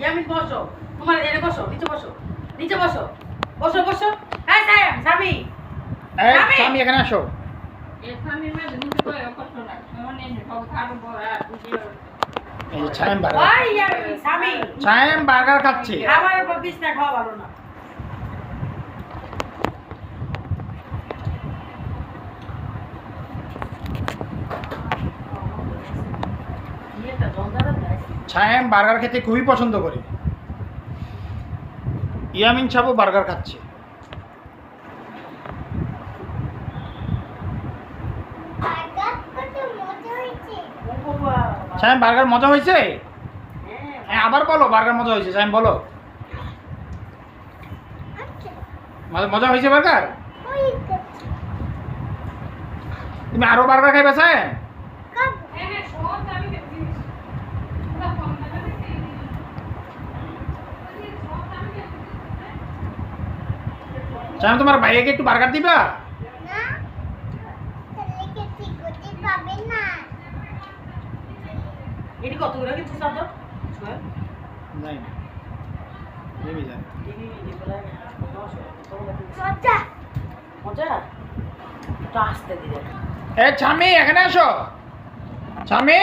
ইয়ামিন বসো। তোমার এনে বসো নিচে বসো। নিচে বসো। বসো বসো। হ্যাঁ স্যাম স্বামী। এই স্বামী! এখানে আসো। ছায়াম বার্গার। খাচ্ছে। উপর বিছনা খাওয়া ভালো না কি একটা জঞ্জালের ছায়েম বার্গার খেতে খুবই পছন্দ করে। ইয়ামিন সাবু বার্গার খাচ্ছে। ও বার্গার মজা হয়েছে? হ্যাঁ, আবার বলো বার্গার মজা হয়েছে ছায়েম বলো। মজা- মজা হয়েছে বার্গার? তুমি আরও বার্গার খাইবে ছায়েম ছায়েম তোমার ভাইয়াকে একটু বার্গার দিবা? এটি কত করে কিন্তু শব্দ নাই নেমে এগুলা নশো, মজা একটু আসতে দিলে এ ছামি এখানে আসো। ছামি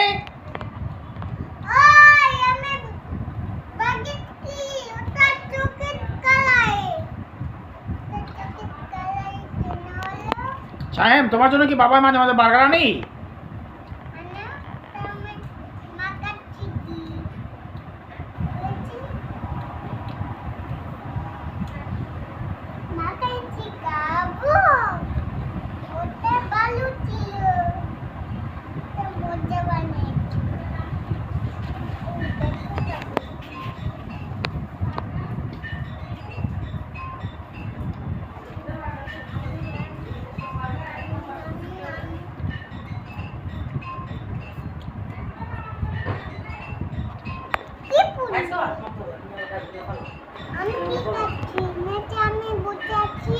ছায়েম তোমার জন্য কি বাবা মাঝে মাঝে বার্গার আনি আমি কি খাচ্ছি মেয়েটা আমি বসে আছি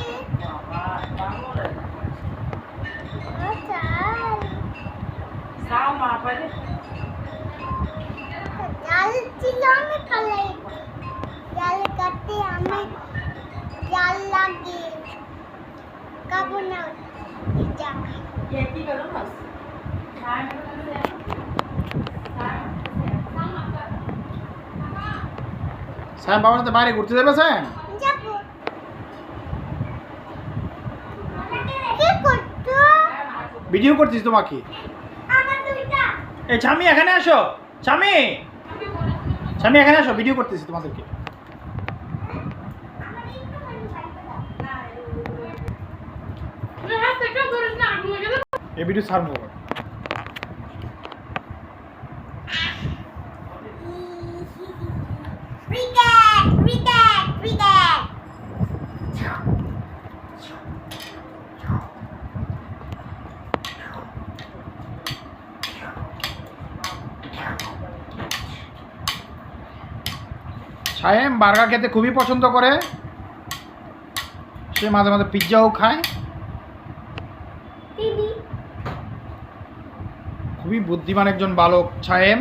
খাও মা পরে জাল ছিল আমি খালাই জাল কাটতে আমি জাল লাগে কাবো না এটা কি করো না খায় না স্যাম বাবার তো বাইরে ঘুরতে যাবে স্যাম ভিডিও করছিস তোমাকে? এই স্বামী এখানে আসো। স্বামী! স্বামী এখানে আসো ভিডিও করতেছি তোমাদেরকে। এই ভিডিও সারবো ছায়েম বার্গার খেতে খুবই পছন্দ করে। সে মাঝে মাঝে পিৎজাও খায়। খুবই বুদ্ধিমান একজন বালক ছায়েম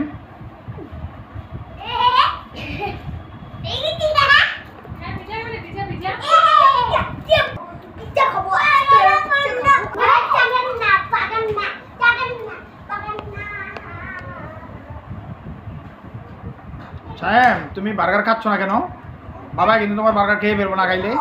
ছায়েম তুমি বার্গার খাচ্ছ না কেন? বাবা কিন্তু তোমার বার্গার খেয়ে বেরবো না খাইলে